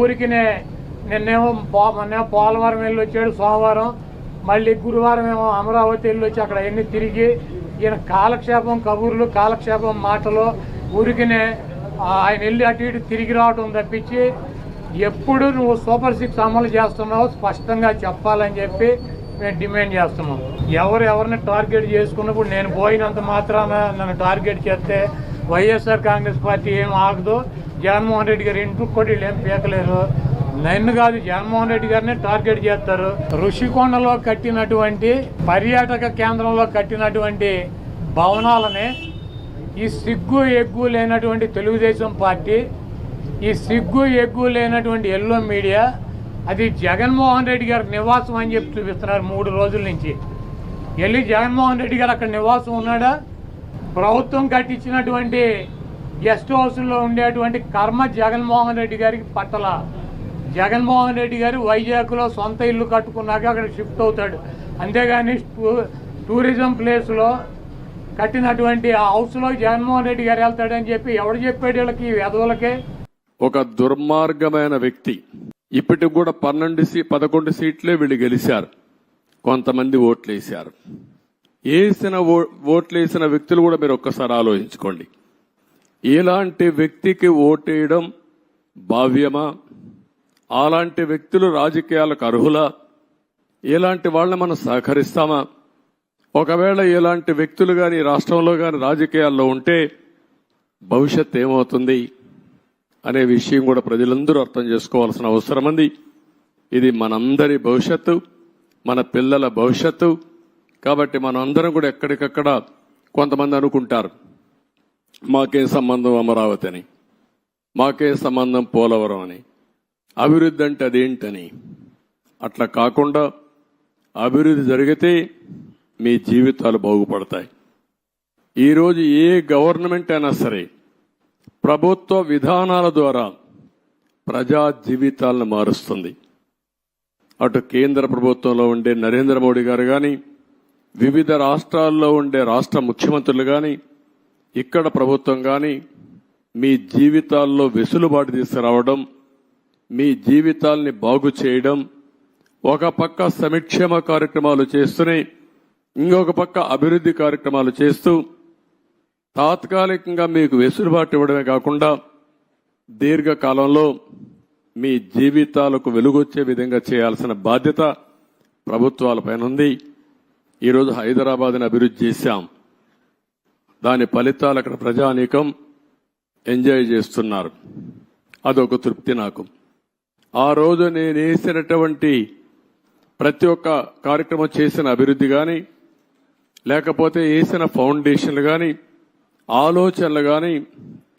ఊరికినే నిన్నేమో పో మొన్నేమో పోలవరం వెళ్ళి వచ్చాడు సోమవారం. మళ్ళీ గురువారం ఏమో అమరావతి వెళ్ళి వచ్చి అక్కడ ఎన్ని తిరిగి ఈయన కాలక్షేపం కబుర్లు కాలక్షేపం మాటలు ఊరికినే ఆయన వెళ్ళి అటు ఇటు తిరిగి రావటం తప్పించి ఎప్పుడు నువ్వు సూపర్ సిక్స్ అమలు చేస్తున్నావు స్పష్టంగా చెప్పాలని చెప్పి మేము డిమాండ్ చేస్తున్నాం. ఎవరు ఎవరిని టార్గెట్ చేసుకున్నప్పుడు నేను పోయినంత మాత్రాన నన్ను టార్గెట్ చేస్తే వైఎస్ఆర్ కాంగ్రెస్ పార్టీ ఏం ఆగదు. జగన్మోహన్ రెడ్డి గారు ఇంటికి కూడా వీళ్ళు ఏం పీకలేరు నన్ను కాదు జగన్మోహన్ రెడ్డి గారిని టార్గెట్ చేస్తారు. ఋషికొండలో కట్టినటువంటి పర్యాటక కేంద్రంలో కట్టినటువంటి భవనాలని ఈ సిగ్గు ఎగ్గు లేనటువంటి తెలుగుదేశం పార్టీ ఈ సిగ్గు ఎగ్గు లేనటువంటి ఎల్లో మీడియా అది జగన్మోహన్ రెడ్డి గారి నివాసం అని చెప్పి చూపిస్తున్నారు మూడు రోజుల నుంచి. వెళ్ళి జగన్మోహన్ రెడ్డి గారు అక్కడ నివాసం ఉన్నాడా? ప్రభుత్వం కట్టించినటువంటి గెస్ట్ హౌస్లో ఉండేటువంటి కర్మ జగన్మోహన్ రెడ్డి గారికి పట్టల. జగన్మోహన్ రెడ్డి గారు వైజాగ్లో సొంత ఇల్లు కట్టుకున్నాక అక్కడ షిఫ్ట్ అవుతాడు. అంతేగాని టూరిజం ప్లేస్లో కట్టినటువంటి ఆ హౌస్లో జగన్మోహన్ రెడ్డి గారు వెళ్తాడని చెప్పి ఎవడు చెప్పాడు వీళ్ళకి వెధవులకే ఒక దుర్మార్గమైన వ్యక్తి. ఇప్పటికి కూడా పన్నెండు సీ పదకొండు సీట్లే వీళ్ళు గెలిచారు కొంతమంది ఓట్లేశారు. వేసిన ఓ- ఓట్లేసిన వ్యక్తులు కూడా మీరు ఒక్కసారి ఆలోచించుకోండి. ఇలాంటి వ్యక్తికి ఓటేయడం భావ్యమా? అలాంటి వ్యక్తులు రాజకీయాలకు అర్హులా? ఇలాంటి వాళ్ళని మనం సహకరిస్తామా? ఒకవేళ ఇలాంటి వ్యక్తులు కానీ రాష్ట్రంలో కానీ రాజకీయాల్లో ఉంటే భవిష్యత్ ఏమవుతుంది అనే విషయం కూడా ప్రజలందరూ అర్థం చేసుకోవాల్సిన అవసరం ఉంది. ఇది మనందరి భవిష్యత్తు మన పిల్లల భవిష్యత్తు. కాబట్టి మనందరం అందరం కూడా ఎక్కడికక్కడ కొంతమంది అనుకుంటారు. మాకే సంబంధం అమరావతి అని మాకే సంబంధం పోలవరం అని? అభివృద్ధి అంటే అదేంటని? అట్లా కాకుండా అభివృద్ధి జరిగితే మీ జీవితాలు బాగుపడతాయి. ఈరోజు ఏ గవర్నమెంట్ అయినా సరే ప్రభుత్వ విధానాల ద్వారా ప్రజా జీవితాలను మారుస్తుంది. అటు కేంద్ర ప్రభుత్వంలో ఉండే నరేంద్ర మోడీ గారు కానీ వివిధ రాష్ట్రాల్లో ఉండే రాష్ట్ర ముఖ్యమంత్రులు కానీ ఇక్కడ ప్రభుత్వం కానీ మీ జీవితాల్లో వెసులుబాటు తీసుకురావడం మీ జీవితాల్ని బాగు చేయడం ఒక పక్క సంక్షేమ కార్యక్రమాలు చేస్తూనే ఇంకొక పక్క అభివృద్ధి కార్యక్రమాలు చేస్తూ తాత్కాలికంగా మీకు వెసులుబాటు ఇవ్వడమే కాకుండా దీర్ఘకాలంలో మీ జీవితాలకు వెలుగొచ్చే విధంగా చేయాల్సిన బాధ్యత ప్రభుత్వాలపైన ఉంది ఈరోజు హైదరాబాద్ని అభివృద్ధి చేశాం. దాని ఫలితాలు అక్కడ ప్రజానీకం ఎంజాయ్ చేస్తున్నారు. అదొక తృప్తి నాకు. ఆ రోజు నేను వేసినటువంటి ప్రతి ఒక్క కార్యక్రమం చేసిన అభివృద్ధి కానీ లేకపోతే వేసిన ఫౌండేషన్లు కానీ ఆలోచనలు కానీ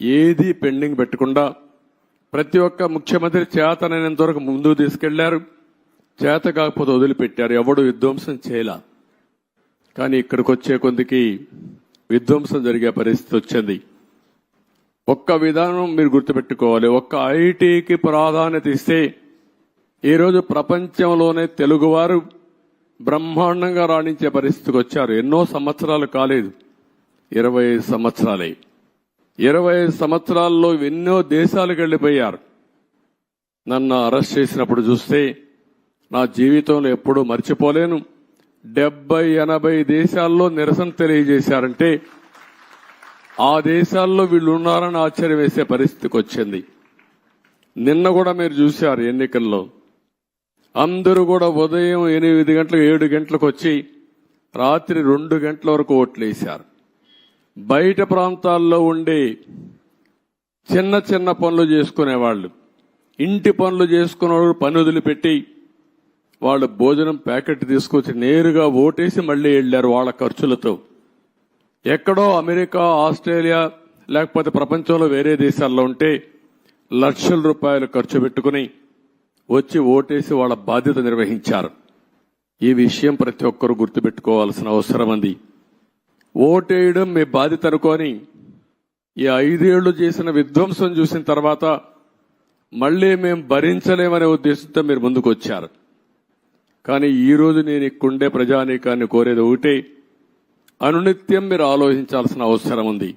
ఏది పెండింగ్ పెట్టకుండా ప్రతి ఒక్క ముఖ్యమంత్రి చేతనైనంత వరకు ముందుకు తీసుకెళ్ళారు. చేత కాకపోతే వదిలిపెట్టారు. ఎవడు విధ్వంసం చేయలా. కానీ ఇక్కడికి వచ్చే కొందికి విధ్వంసం జరిగే పరిస్థితి వచ్చింది. ఒక్క విధానం మీరు గుర్తుపెట్టుకోవాలి. ఒక్క ఐటీకి ప్రాధాన్యత ఇస్తే ఈరోజు ప్రపంచంలోనే తెలుగువారు బ్రహ్మాండంగా రాణించే పరిస్థితికి వచ్చారు. ఎన్నో సంవత్సరాలు కాలేదు. ఇరవై ఐదు సంవత్సరాలే. ఇరవై ఐదు సంవత్సరాల్లో ఎన్నో దేశాలకు వెళ్ళిపోయారు. నన్ను అరెస్ట్ చేసినప్పుడు చూస్తే నా జీవితంలో ఎప్పుడూ మర్చిపోలేను. డెబ్బై ఎనభై దేశాల్లో నిరసన తెలియజేశారంటే ఆ దేశాల్లో వీళ్ళు ఉన్నారని ఆశ్చర్యం వేసే పరిస్థితికి వచ్చింది. నిన్న కూడా మీరు చూశారు ఎన్నికల్లో. అందరూ కూడా ఉదయం ఎనిమిది గంటలకు ఏడు గంటలకు వచ్చి రాత్రి రెండు గంటల వరకు ఓట్లేశారు బయట ప్రాంతాల్లో ఉండే చిన్న చిన్న పనులు చేసుకునేవాళ్ళు. ఇంటి పనులు చేసుకునేవాళ్ళు పని వదిలిపెట్టి వాళ్ళు భోజనం ప్యాకెట్ తీసుకొచ్చి నేరుగా ఓటేసి మళ్ళీ వెళ్ళారు వాళ్ళ ఖర్చులతో. ఎక్కడో అమెరికా ఆస్ట్రేలియా లేకపోతే ప్రపంచంలో వేరే దేశాల్లో ఉంటే లక్షల రూపాయలు ఖర్చు పెట్టుకుని వచ్చి ఓటేసి వాళ్ళ బాధ్యత నిర్వహించారు. ఈ విషయం ప్రతి ఒక్కరూ గుర్తుపెట్టుకోవాల్సిన అవసరం ఉంది. ఓటేయడం మీ బాధ్యత అనుకొని ఈ ఐదేళ్ళు చేసిన విధ్వంసం చూసిన తర్వాత మళ్ళీ మేము భరించలేమనే ఉద్దేశంతో మీరు ముందుకు వచ్చారు కానీ ఈ రోజు నేను ఇక్కడుండే ప్రజానీకాన్ని కోరేది ఒకటే. అనునిత్యం మీరు ఆలోచించాల్సిన అవసరం ఉంది.